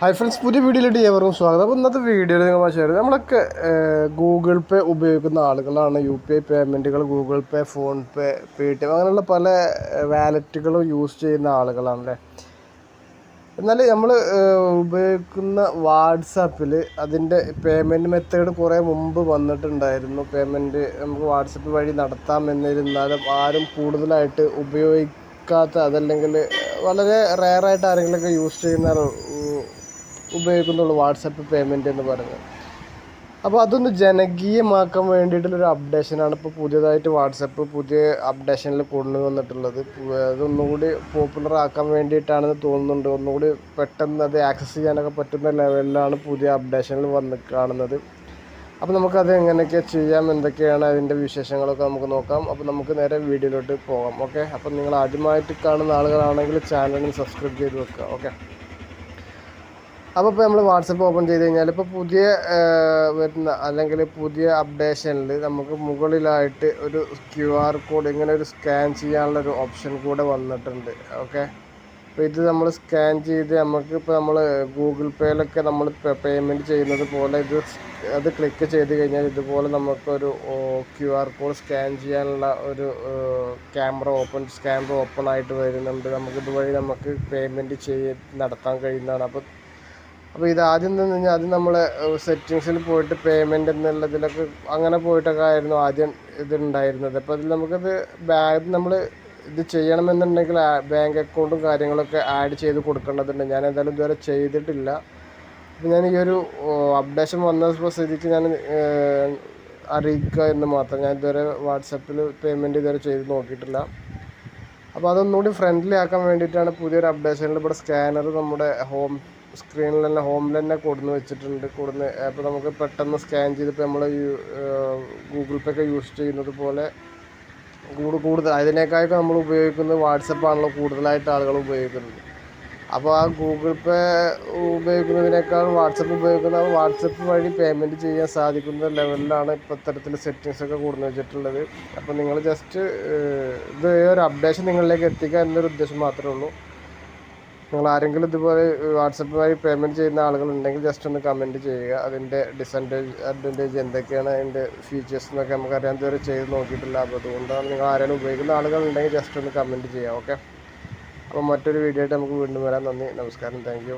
Hi friends പുതിയ വീഡിയോയിലേക്ക് ഏവർക്കും സ്വാഗതം. അപ്പോൾ ഇന്നത്തെ വീഡിയോയിൽ നിങ്ങൾ ഷെയർ നമ്മളൊക്കെ ഗൂഗിൾ പേ ഉപയോഗിക്കുന്ന ആളുകളാണ്. യു പി ഐ പേയ്മെന്റുകൾ Google Pay PhonePe Paytm അങ്ങനെയുള്ള പല വാലറ്റുകളും യൂസ് ചെയ്യുന്ന ആളുകളാണല്ലേ എന്നാൽ നമ്മൾ ഉപയോഗിക്കുന്ന വാട്സാപ്പിൽ അതിന്റെ പേയ്മെന്റ് മെത്തേഡ് കുറേ മുമ്പ് വന്നിട്ടുണ്ടായിരുന്നു. പേയ്മെന്റ് നമുക്ക് വാട്സപ്പ് വഴി നടത്താം എന്നിരുന്നാലും ആരും കൂടുതലായിട്ട് ഉപയോഗിക്കാത്ത അതല്ലെങ്കിൽ വളരെ റെയറായിട്ട് ആരെങ്കിലുമൊക്കെ യൂസ് ചെയ്യുന്ന ഉപയോഗിക്കുന്നുള്ളൂ വാട്സപ്പ് പേയ്മെന്റ് എന്ന് പറയുന്നത്. അപ്പോൾ അതൊന്ന് ജനകീയമാക്കാൻ വേണ്ടിയിട്ടുള്ളൊരു അപ്ഡേഷനാണ് ഇപ്പോൾ പുതിയതായിട്ട് വാട്സപ്പ് പുതിയ അപ്ഡേഷനിൽ കൊണ്ടു വന്നിട്ടുള്ളത്. അതൊന്നുകൂടി പോപ്പുലർ ആക്കാൻ വേണ്ടിയിട്ടാണെന്ന് തോന്നുന്നുണ്ട്. ഒന്നുകൂടി പെട്ടെന്ന് അത് ആക്സസ് ചെയ്യാനൊക്കെ പറ്റുന്ന ലെവലിലാണ് പുതിയ അപ്ഡേഷനിൽ വന്ന് കാണുന്നത്. അപ്പോൾ നമുക്കത് എങ്ങനെയൊക്കെ ചെയ്യാം എന്തൊക്കെയാണ് അതിന്റെ വിശേഷങ്ങളൊക്കെ നമുക്ക് നോക്കാം. അപ്പോൾ നമുക്ക് നേരെ വീഡിയോയിലോട്ട് പോകാം. ഓക്കെ അപ്പോൾ നിങ്ങൾ ആദ്യമായിട്ട് കാണുന്ന ആളുകളാണെങ്കിൽ ചാനലിന് സബ്സ്ക്രൈബ് ചെയ്ത് വെക്കുക. ഓക്കെ അപ്പോൾ ഇപ്പോൾ നമ്മൾ വാട്സപ്പ് ഓപ്പൺ ചെയ്ത് കഴിഞ്ഞാൽ ഇപ്പോൾ പുതിയ വരുന്ന അല്ലെങ്കിൽ പുതിയ അപ്ഡേഷനിൽ നമുക്ക് മുകളിലായിട്ട് ഒരു ക്യു ആർ കോഡ് ഇങ്ങനെ ഒരു സ്കാൻ ചെയ്യാനുള്ള ഒരു ഓപ്ഷൻ കൂടെ വന്നിട്ടുണ്ട്. ഓക്കെ? അപ്പോൾ ഇത് നമ്മൾ സ്കാൻ ചെയ്ത് നമുക്ക് ഇപ്പോൾ നമ്മൾ ഗൂഗിൾ പേയിലൊക്കെ നമ്മൾ പേയ്മെന്റ് ചെയ്യുന്നത് പോലെ ഇത് അത് ക്ലിക്ക് ചെയ്ത് കഴിഞ്ഞാൽ ഇതുപോലെ നമുക്കൊരു ക്യു ആർ കോഡ് സ്കാൻ ചെയ്യാനുള്ള ഒരു ക്യാമറ ഓപ്പൺ സ്കാനർ ഓപ്പൺ ആയിട്ട് വരുന്നുണ്ട്. നമുക്ക് ഇതുവഴി നമുക്ക് പേയ്മെന്റ് ചെയ്ത് നടത്താൻ കഴിയുന്നതാണ്. അപ്പോൾ അപ്പോൾ ഇത് ആദ്യം എന്ന് കഴിഞ്ഞാൽ ആദ്യം നമ്മൾ സെറ്റിങ്സിൽ പോയിട്ട് പേയ്മെന്റ് എന്നുള്ളതിലൊക്കെ അങ്ങനെ പോയിട്ടൊക്കെ ആയിരുന്നു ആദ്യം ഇത് ഉണ്ടായിരുന്നത്. അപ്പോൾ അതിൽ നമുക്കത് ബാങ്ക് നമ്മൾ ഇത് ചെയ്യണമെന്നുണ്ടെങ്കിൽ ബാങ്ക് അക്കൗണ്ടും കാര്യങ്ങളൊക്കെ ആഡ് ചെയ്ത് കൊടുക്കേണ്ടതുണ്ട്. ഞാൻ എന്തായാലും ഇതുവരെ ചെയ്തിട്ടില്ല. അപ്പോൾ ഞാൻ ഈ ഒരു അപ്ഡേഷൻ വന്ന സ്ഥിതിക്ക് ഞാൻ അറിയിക്കുക എന്ന് മാത്രം. ഞാൻ ഇതുവരെ വാട്സപ്പിൽ പേയ്മെന്റ് ഇതുവരെ ചെയ്ത് നോക്കിയിട്ടില്ല. അപ്പോൾ അതൊന്നുകൂടി ഫ്രണ്ട്ലി ആക്കാൻ വേണ്ടിയിട്ടാണ് പുതിയൊരു അപ്ഡേഷനിൽ ഇവിടെ സ്കാനർ നമ്മുടെ ഹോം സ്ക്രീനിൽ തന്നെ ഹോമിൽ തന്നെ കൊടുന്ന് വെച്ചിട്ടുണ്ട്. കൊടുന്ന് അപ്പോൾ നമുക്ക് പെട്ടെന്ന് സ്കാൻ ചെയ്തിപ്പോൾ നമ്മൾ ഗൂഗിൾ പേ ഒക്കെ യൂസ് ചെയ്യുന്നത് പോലെ കൂടു കൂടുതൽ അതിനേക്കാളൊക്കെ നമ്മൾ ഉപയോഗിക്കുന്നത് വാട്സപ്പ് ആണല്ലോ കൂടുതലായിട്ട് ആളുകൾ ഉപയോഗിക്കുന്നത്. അപ്പോൾ ആ ഗൂഗിൾ പേ ഉപയോഗിക്കുന്നതിനേക്കാൾ വാട്സപ്പ് ഉപയോഗിക്കുന്ന വാട്സപ്പ് വഴി പേയ്മെന്റ് ചെയ്യാൻ സാധിക്കുന്ന ലെവലിലാണ് ഇപ്പോൾ ഇത്തരത്തിൽ സെറ്റിങ്സ് ഒക്കെ കൊടുന്ന് വെച്ചിട്ടുള്ളത്. അപ്പോൾ നിങ്ങൾ ജസ്റ്റ് ഇത് ഒരു അപ്ഡേഷൻ നിങ്ങളിലേക്ക് എത്തിക്കുക എന്നൊരു ഉദ്ദേശം മാത്രമേ ഉള്ളൂ. നിങ്ങൾ ആരെങ്കിലും ഇതുപോലെ വാട്സപ്പ് വഴി പേയ്മെന്റ് ചെയ്യുന്ന ആളുകളുണ്ടെങ്കിൽ ജസ്റ്റ് ഒന്ന് കമന്റ് ചെയ്യുക. അതിന്റെ ഡിസഡ്വാന്റേജ് അഡ്വാന്റേജ് എന്തൊക്കെയാണ്? അതിന്റെ ഫീച്ചേഴ്സ് എന്നൊക്കെ നമുക്കറിയാൻ ഇതുവരെ ചെയ്ത് നോക്കിയിട്ടില്ല. അപ്പോൾ അതുകൊണ്ടാണ് നിങ്ങൾ ആരെങ്കിലും ഉപയോഗിക്കുന്ന ആളുകളുണ്ടെങ്കിൽ ജസ്റ്റ് ഒന്ന് കമന്റ് ചെയ്യുക ഓക്കെ അപ്പോൾ മറ്റൊരു വീഡിയോ ആയിട്ട് നമുക്ക് വീണ്ടും വരാം. നന്ദി നമസ്കാരം. താങ്ക്